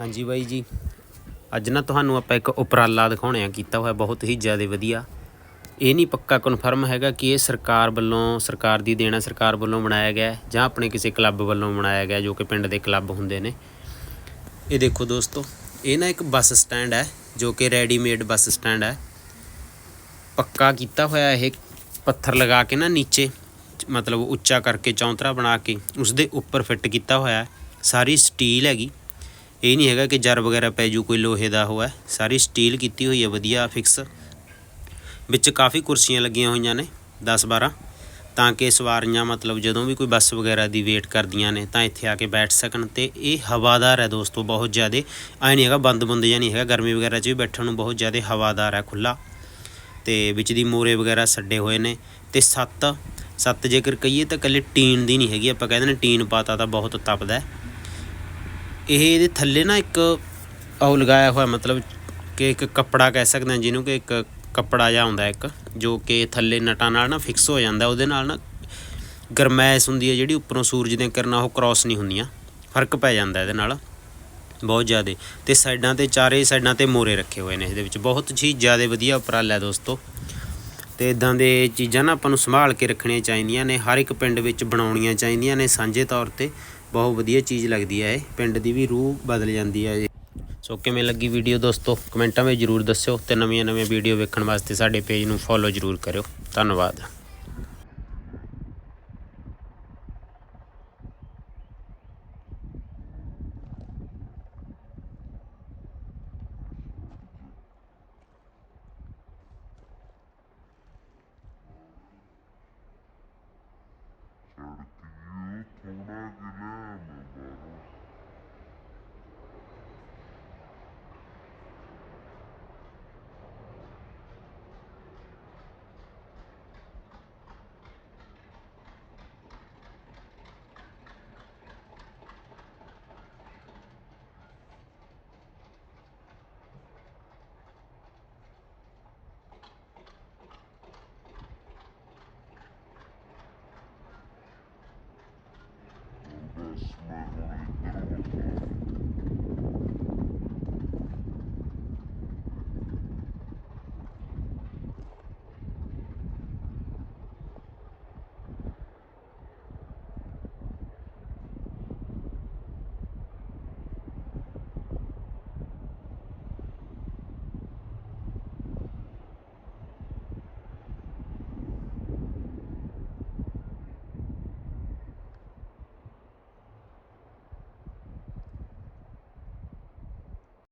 ਹਾਂਜੀ ਬਾਈ ਜੀ। ਅੱਜ ਨਾ ਤੁਹਾਨੂੰ ਆਪਾਂ ਇੱਕ ਉਪਰਾਲਾ ਦਿਖਾਉਣੇ ਆ, ਕੀਤਾ ਹੋਇਆ ਬਹੁਤ ਹੀ ਜ਼ਿਆਦਾ ਵਧੀਆ। ਇਹ ਨਹੀਂ ਪੱਕਾ ਕਨਫਰਮ ਹੈਗਾ ਕਿ ਇਹ ਸਰਕਾਰ ਵੱਲੋਂ, ਸਰਕਾਰ ਦੀ ਦੇਣਾ ਸਰਕਾਰ ਵੱਲੋਂ ਬਣਾਇਆ ਗਿਆ ਜਾਂ ਆਪਣੇ ਕਿਸੇ ਕਲੱਬ ਵੱਲੋਂ ਬਣਾਇਆ ਗਿਆ, ਜੋ ਕਿ ਪਿੰਡ ਦੇ ਕਲੱਬ ਹੁੰਦੇ ਨੇ। ਇਹ ਦੇਖੋ ਦੋਸਤੋ, ਇਹ ਨਾ ਇੱਕ ਬੱਸ ਸਟੈਂਡ ਹੈ, ਜੋ ਕਿ ਰੈਡੀਮੇਡ ਬੱਸ ਸਟੈਂਡ ਹੈ। ਪੱਕਾ ਕੀਤਾ ਹੋਇਆ ਇਹ ਪੱਥਰ ਲਗਾ ਕੇ ਨਾ ਨੀਚੇ, ਮਤਲਬ ਉੱਚਾ ਕਰਕੇ ਚੌਂਤਰਾ ਬਣਾ ਕੇ ਉਸ ਦੇ ਉੱਪਰ ਫਿੱਟ ਕੀਤਾ ਹੋਇਆ ਸਾਰੀ ਸਟੀਲ ਹੈਗੀ। ਇਹ ਨਹੀਂ ਹੈਗਾ ਕਿ ਜਰ ਵਗੈਰਾ ਪੈ ਜੂ, ਕੋਈ ਲੋਹੇ ਦਾ ਹੋਇਆ। ਸਾਰੀ ਸਟੀਲ ਕੀਤੀ ਹੋਈ ਹੈ, ਵਧੀਆ ਫਿਕਸ ਵਿੱਚ ਕਾਫੀ ਕੁਰਸੀਆਂ ਲੱਗੀਆਂ ਹੋਈਆਂ ਨੇ 10 12 ਤਾਂ ਕਿ ਸਵਾਰੀਆਂ, ਮਤਲਬ ਜਦੋਂ ਵੀ ਕੋਈ ਬੱਸ ਵਗੈਰਾ ਦੀ ਵੇਟ ਕਰਦੀਆਂ ਨੇ, ਤਾਂ ਇੱਥੇ ਆ ਕੇ ਬੈਠ ਸਕਣ। ਤੇ ਇਹ ਹਵਾਦਾਰ ਹੈ ਦੋਸਤੋ, ਬਹੁਤ ਜ਼ਿਆਦਾ। ਐ ਨਹੀਂ ਹੈਗਾ, ਬੰਦ ਬੰਦ ਜਾਂ ਨਹੀਂ ਹੈਗਾ। ਗਰਮੀ ਵਗੈਰਾ 'ਚ ਵੀ ਬੈਠਣ ਨੂੰ ਬਹੁਤ ਜ਼ਿਆਦਾ ਹਵਾਦਾਰ ਹੈ ਖੁੱਲਾ ਤੇ ਵਿੱਚ ਦੀ ਮੋਰੇ ਵਗੈਰਾ ਛੱਡੇ ਹੋਏ ਨੇ। ਤੇ ਸੱਤ ਸੱਤ ਜੇਕਰ ਕਹੀਏ ਤਾਂ ਕੱਲੇ ਟੀਨ ਦੀ ਨਹੀਂ ਹੈਗੀ। ਆਪਾਂ ਕਹਿੰਦੇ ਨੇ ਟੀਨ ਪਾਤਾ ਤਾਂ ਬਹੁਤ ਤਪਦਾ ਹੈ। ਇਹ ਇਹਦੇ ਥੱਲੇ ਨਾ ਇੱਕ ਉਹ ਲਗਾਇਆ ਹੋਇਆ ਮਤਲਬ ਕਿ ਇੱਕ ਕੱਪੜਾ ਕਹਿ ਸਕਦੇ ਹਾਂ ਜਿਹਨੂੰ ਕਿ ਇੱਕ ਕੱਪੜਾ ਜਿਹਾ ਹੁੰਦਾ ਇੱਕ, ਜੋ ਕਿ ਥੱਲੇ ਨਟਾਂ ਨਾਲ ਨਾ ਫਿਕਸ ਹੋ ਜਾਂਦਾ, ਉਹਦੇ ਨਾਲ ਨਾ ਗਰਮੈਸ਼ ਹੁੰਦੀ ਹੈ ਜਿਹੜੀ ਉੱਪਰੋਂ ਸੂਰਜ ਦੀਆਂ ਕਿਰਨਾਂ, ਉਹ ਕ੍ਰਾਸ ਨਹੀਂ ਹੁੰਦੀਆਂ, ਫ਼ਰਕ ਪੈ ਜਾਂਦਾ ਇਹਦੇ ਨਾਲ, ਬਹੁਤ ਜ਼ਿਆਦਾ। ਤੇ ਸਾਈਡਾਂ ਤੇ ਚਾਰੇ ਸਾਈਡਾਂ ਤੇ ਮੋਰੇ ਰੱਖੇ ਹੋਏ ਨੇ ਇਹਦੇ ਵਿੱਚ, ਬਹੁਤ ਹੀ ਜ਼ਿਆਦਾ ਵਧੀਆ ਉਪਰਾਲਾ ਦੋਸਤੋ। ਤੇ ਇਦਾਂ ਦੇ ਚੀਜ਼ਾਂ ਨਾ ਆਪਾਂ ਨੂੰ ਸੰਭਾਲ ਕੇ ਰੱਖਣੀਆਂ ਚਾਹੀਦੀਆਂ ਨੇ, ਹਰ ਇੱਕ ਪਿੰਡ ਵਿੱਚ ਬਣਾਉਣੀਆਂ ਚਾਹੀਦੀਆਂ ਨੇ, ਸਾਂਝੇ ਤੌਰ ਤੇ। ਬਹੁਤ ਵਧੀਆ ਚੀਜ਼ ਲੱਗਦੀ ਹੈ ਇਹ। ਪਿੰਡ ਦੀ ਵੀ ਰੂਹ ਬਦਲ ਜਾਂਦੀ ਹੈ ਸੋ ਕਿਵੇਂ ਲੱਗੀ ਵੀਡੀਓ ਦੋਸਤੋ? ਕਮੈਂਟਾਂ ਵਿੱਚ ਜਰੂਰ ਦੱਸਿਓ ਤੇ ਨਵੀਆਂ ਨਵੀਆਂ ਵੀਡੀਓ ਵੇਖਣ ਵਾਸਤੇ ਸਾਡੇ ਪੇਜ ਨੂੰ ਫੋਲੋ ਜਰੂਰ ਕਰਿਓ। ਧੰਨਵਾਦ।